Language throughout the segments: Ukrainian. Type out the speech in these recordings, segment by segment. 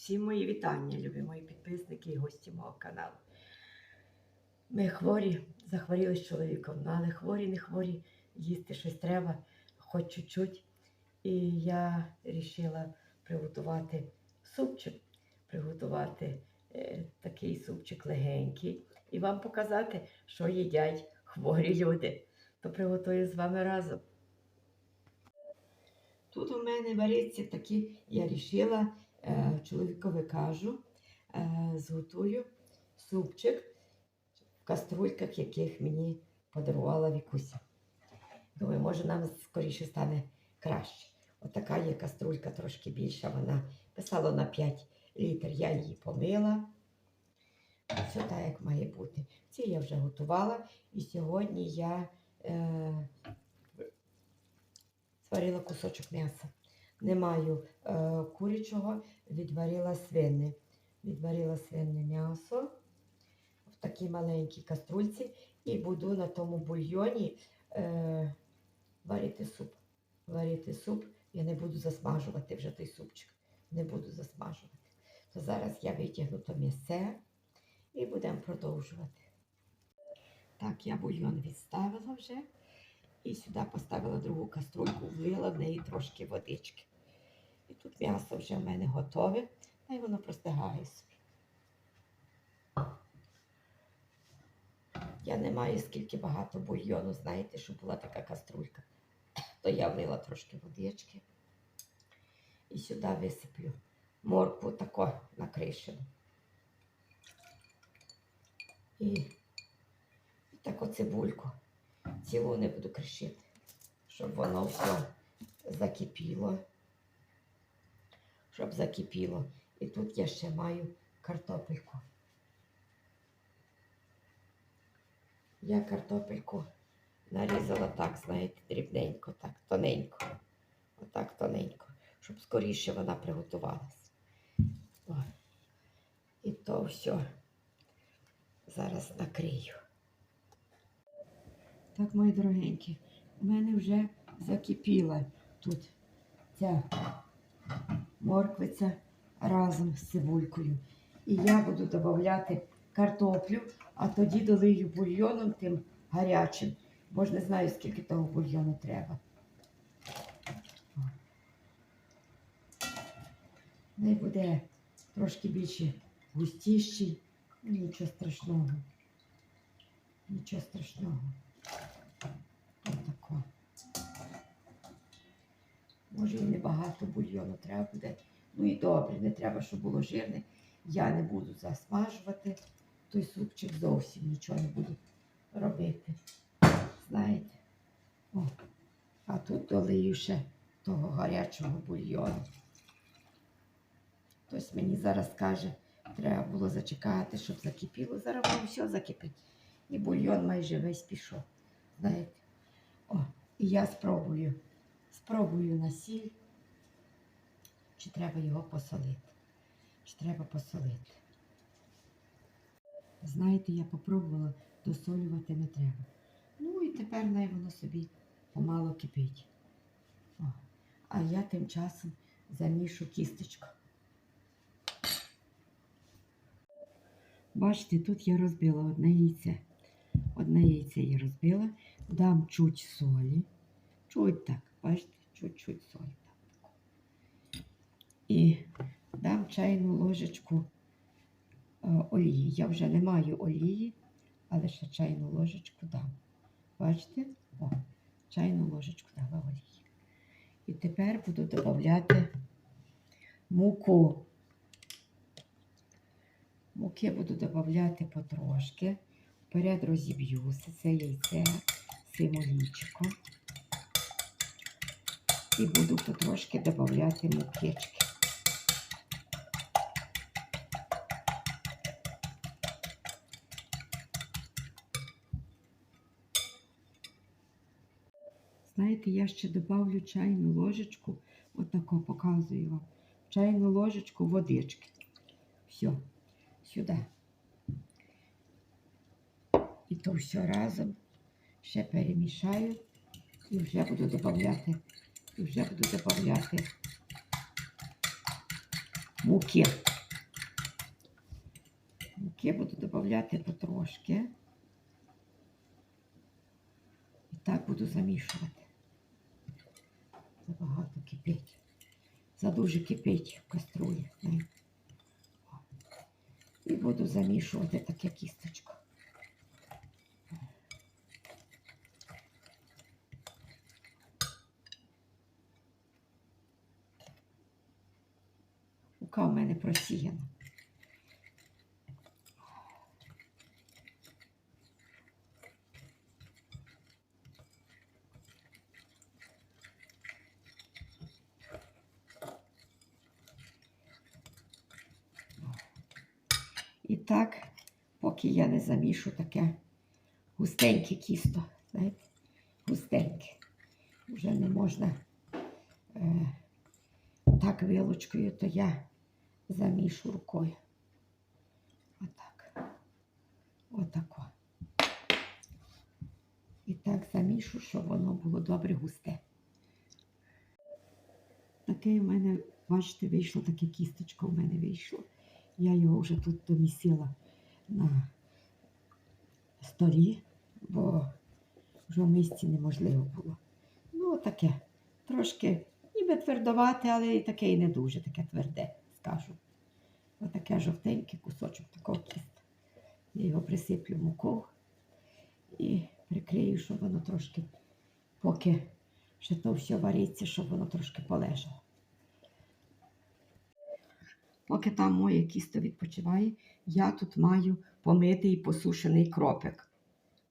Всім мої вітання, любі мої підписники і гості мого каналу. Ми хворі, захворіли з чоловіком, ну, але хворі, не хворі, їсти щось треба, хоч чуть-чуть. І я вирішила приготувати супчик, приготувати е, такий супчик легенький і вам показати, що їдять хворі люди. То приготую з вами разом. Тут у мене вариться такі, я вирішила, чоловікові кажу, е, зготую супчик в каструльках, яких мені подарувала Вікуся. Думаю, може нам скоріше стане краще. Отака є каструлька трошки більша, вона писала на 5 літрів, я її помила. Все так, як має бути. Ці я вже готувала, і сьогодні я е, зварила кусочок м'яса. Не маю е, курячого, відварила свине. Відварила свине м'ясо в такій маленькій каструльці і буду на тому бульйоні е, варити суп. Варити суп. Я не буду засмажувати вже той супчик. Не буду засмажувати. То зараз я витягну то м'ясе і будемо продовжувати. Так, я бульйон відставила вже. І сюди поставила другу каструльку, влила в неї трошки водички. І тут м'ясо вже в мене готове, та й воно простигає собі. Я не маю скільки багато бульйону, знаєте, щоб була така каструлька. То я влила трошки водички. І сюди висиплю моркву тако накришену. І, і таку цибульку цілу не буду кришити, щоб воно все закипіло. Щоб закипіло. І тут я ще маю картопельку. Я картопельку нарізала так, знаєте, дрібненько, так, тоненько. Отак тоненько, щоб скоріше вона приготувалась. О. І то все зараз накрию. Так, мої дорогенькі, у мене вже закипіла тут ця морквиця разом з цибулькою. І я буду додавати картоплю, а тоді долию бульйоном тим гарячим, бо ж не знаю, скільки того бульйону треба. Не буде трошки більше густіший, нічого страшного. Нічого страшного. Отако. Може і небагато бульйону треба буде. Ну і добре, не треба, щоб було жирне. Я не буду засмажувати той супчик зовсім нічого не буду робити. Знаєте? О, а тут долию ще того гарячого бульйону. Хтось мені зараз каже, треба було зачекати, щоб закипіло. Зараз воно все закипить. І бульйон майже весь пішов. Знаєте? О, і я спробую. Спробую на сіль. Чи треба його посолити? Чи треба посолити? Знаєте, я попробувала, досолювати не треба. Ну і тепер най воно собі помало кипить. О, а я тим часом замішу кісточку. Бачите, тут я розбила одне яйце. Одне яйце я розбила, дам чуть солі. Чуть так, бачите, чуть-чуть солі. І дам чайну ложечку е, олії. Я вже не маю олії, але ще чайну ложечку дам. Бачите? О, чайну ложечку дала олії. І тепер буду додавати муку. Муки буду додавати потрошки. Вперед розіб'юся це яйце, цим. І буду потрошки додавати мукички. Знаєте, я ще добавлю чайну ложечку, отако показую вам, чайну ложечку водички. Все, сюди. І то все разом ще перемішаю і вже буду додавати, и уже буду добавляти муки. Муки буду додавати потрошки. І так буду замішувати. Забагато кипить. Задуже кипеть в каструлі. І буду замішувати таке кісточка. Мука в мене просіяна. І так, поки я не замішу таке густеньке кісто, знаєте, густеньке. Вже не можна е, так вилочкою, то я замішу рукою. Отак. Отако. І так замішу, щоб воно було добре густе. Таке в мене, бачите, вийшло таке кісточко в мене вийшло. Я його вже тут домісила на столі, бо вже в місці неможливо було. Ну, таке. Трошки ніби твердовате, але і таке і не дуже таке тверде, скажу. Отаке жовтеньке кусочок такого кіста. Я його присиплю мукою і прикрию, щоб воно трошки, поки ще то все вариться, щоб воно трошки полежало. Поки там моє кісто відпочиває, я тут маю помитий посушений кропик.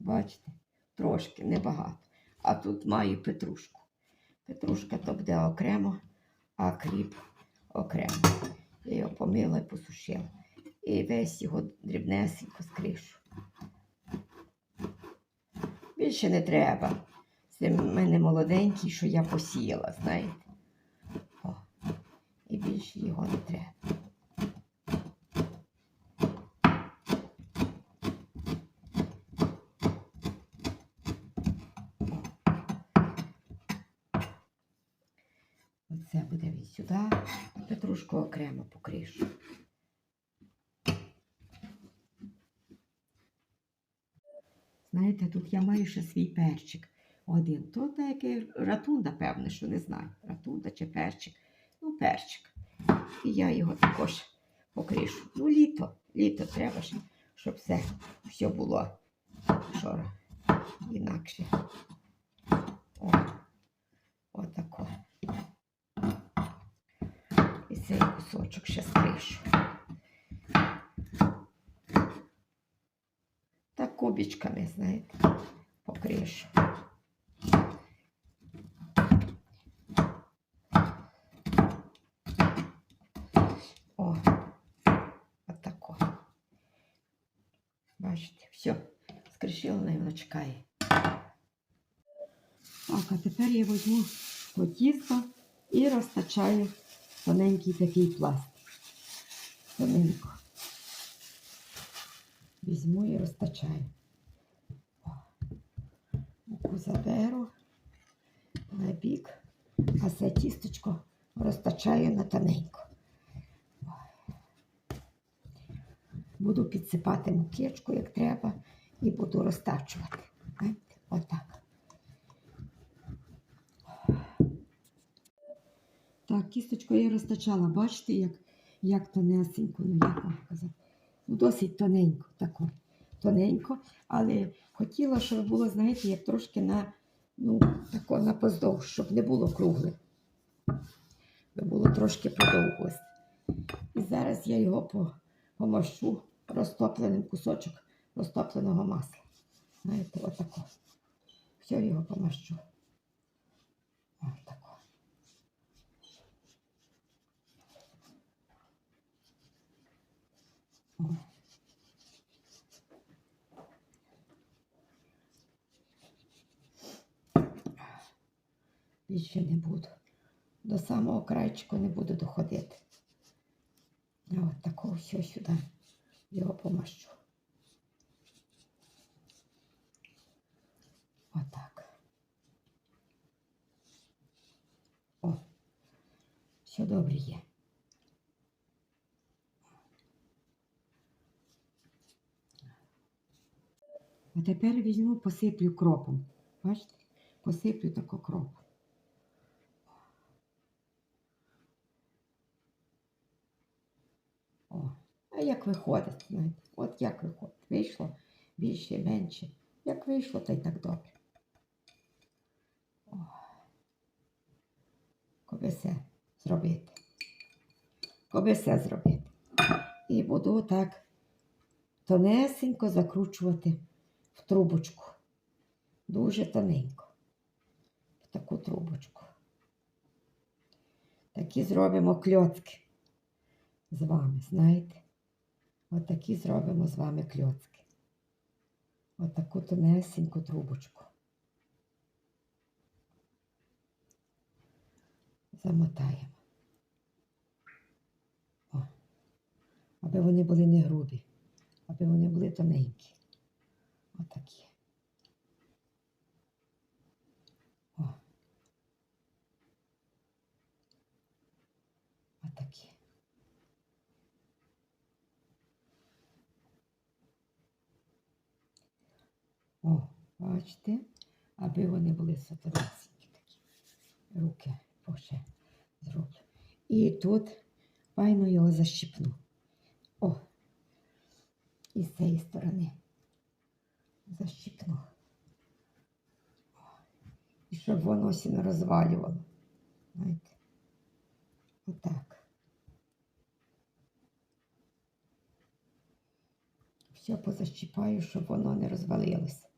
Бачите? Трошки, небагато. А тут маю петрушку. Петрушка то буде окремо, а кріп окремо. Я його помила і посушила. І весь його дрібнесенько скришу. Більше не треба. Це в мене молоденький, що я посіяла, знаєте. О, і більше його не треба. Оце буде від сюди, а петрушку окремо покришу. Знаєте, тут я маю ще свій перчик. Один. То такий ратунда, певне, що не знаю. Ратунда чи перчик. Ну, перчик. І я його також покришу. Ну, літо, літо треба ж, щоб все, все було що інакше. О, отако. І цей кусочок ще скришу. Так кубічками, знаєте, покришу. О, отако. Бачите, все, скришила, і воно чекає. Так, а тепер я візьму то тісто і розтачаю в Тоненький такий пласт. Тоненько. Візьму і розтачаю. Муку заберу на бік, а це тісточко розтачаю на тоненько. Буду підсипати мукичку, як треба, і буду розтачувати. Отак. Так, кісточку я розтачала. Бачите, як, як тонесенько, ну як вам казати. Ну, досить тоненько, тако. Тоненько, але хотіла, щоб було, знаєте, як трошки на, ну, тако, на поздовж, щоб не було кругле. Було трошки подовгості. І зараз я його по, помащу розтопленим кусочок розтопленого масла. Знаєте, отако. Все його помащу. Отако. О. Більше не буду. До самого крайчику не буду доходити. Я от такого все сюди його помащу. Отак. О, все добре є. А тепер візьму, посиплю кропом. Бачите? Посиплю тако кропом. О, а як виходить, знаєте? От як виходить. Вийшло більше, менше. Як вийшло, то й так добре. О. Коби все зробити. Коби все зробити. І буду так тонесенько закручувати в трубочку. Дуже тоненько. В таку трубочку. Такі зробимо кльоцки з вами, знаєте? Отакі зробимо з вами кльоцки. Отаку тонесеньку трубочку. Замотаємо. О. Аби вони були не грубі, аби вони були тоненькі. Отакі. О. Отакі. О, бачите, аби вони були сатанасенькі такі. Руки поше зроблю. І тут файно його защіпну. О, і з цієї сторони защіпну. І щоб воно всі не розвалювало. Знаєте. Отак. Все позащіпаю, щоб воно не розвалилося.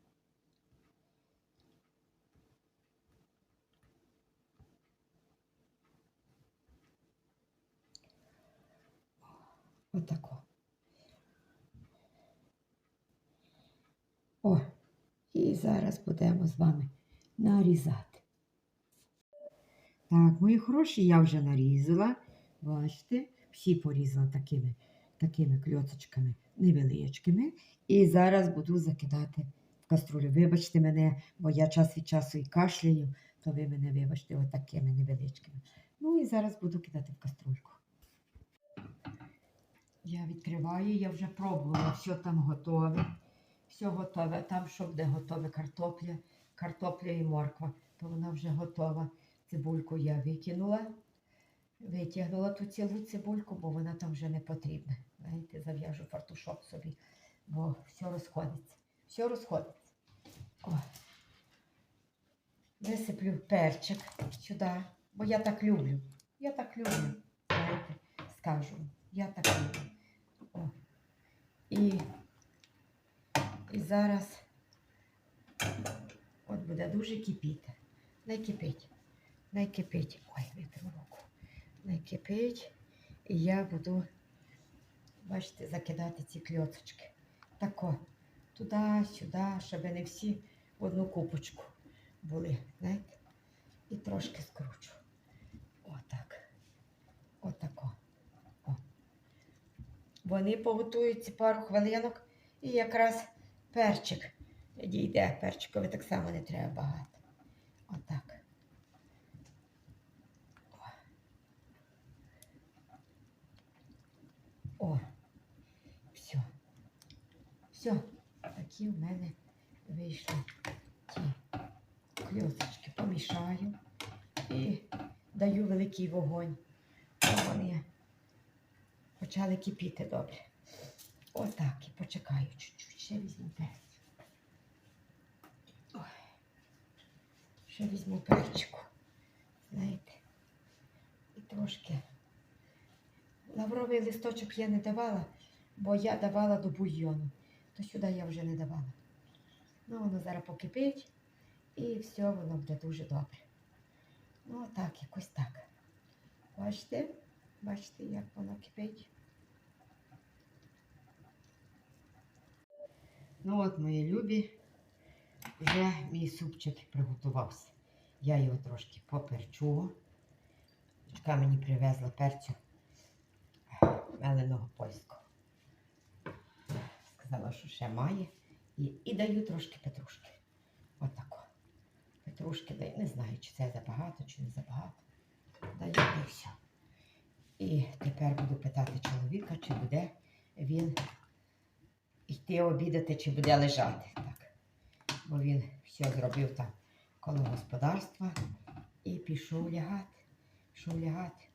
Отако. О, і зараз будемо з вами нарізати. Так, мої хороші, я вже нарізала. Бачите, всі порізала такими, такими кльоцочками невеличкими. І зараз буду закидати в каструлю. Вибачте мене, бо я час від часу і кашляю, то ви мене вибачте отакими невеличкими. Ну і зараз буду кидати в каструльку. Я відкриваю, я вже пробувала, все там готове. Все готове. Там, що буде готове картопля, картопля і морква, то вона вже готова. Цибульку я викинула. Витягнула ту цілу цибульку, бо вона там вже не потрібна. Знаєте, зав'яжу фартушок собі, бо все розходиться. Все розходиться. О. Висиплю перчик сюди, бо я так люблю. Я так люблю. Знаєте, скажу. Я так люблю. О. І, і зараз от буде дуже кипіти. Не кипить. Не кипить. Ой, витру руку. Не кипить. І я буду, бачите, закидати ці кльоцочки. Тако. Туди-сюди, щоб не всі в одну купочку були. Знаєте? І трошки скручу. Отак. Отако. О. Вони поготуються пару хвилинок і якраз перчик дійде. Перчикові так само не треба багато. Отак. О, все. Все. Такі в мене вийшли ті кльосочки. Помішаю і даю великий вогонь. Вони почали кипіти добре. Отак. І почекаю чуть-чуть. Ще візьму перцю. Ой. Ще візьму перчику. Знаєте. І трошки. Лавровий листочок я не давала, бо я давала до бульйону. То сюди я вже не давала. Ну, воно зараз покипить і все, воно буде дуже добре. Ну, так, якось так. Бачите? Бачите, як воно кипить? Ну от, мої любі, вже мій супчик приготувався. Я його трошки поперчу. Дочка мені привезла перцю меленого польського. Сказала, що ще має. І, і даю трошки петрушки. Отако. Петрушки даю. Не знаю, чи це забагато, чи не забагато. Даю і все. І тепер буду питати чоловіка, чи буде він йти обідати, чи буде лежати. Так. бо він все зробив там коло господарства і пішов лягати. Пішов лягати.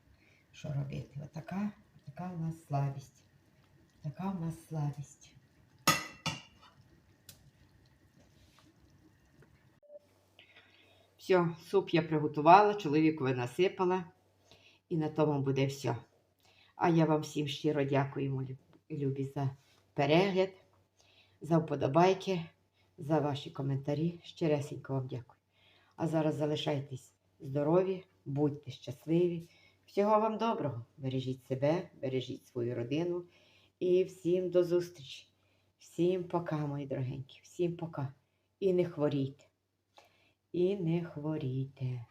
Що робити? Отака, така у нас слабість. Така у нас слабість. Все, суп я приготувала, чоловікові насипала. І на тому буде все. А я вам всім щиро дякую, любі, за перегляд, за вподобайки, за ваші коментарі. Щиресенько вам дякую. А зараз залишайтесь здорові, будьте щасливі. Всього вам доброго. Бережіть себе, бережіть свою родину. І всім до зустрічі. Всім пока, мої дорогенькі. Всім пока. І не хворійте. І не хворійте.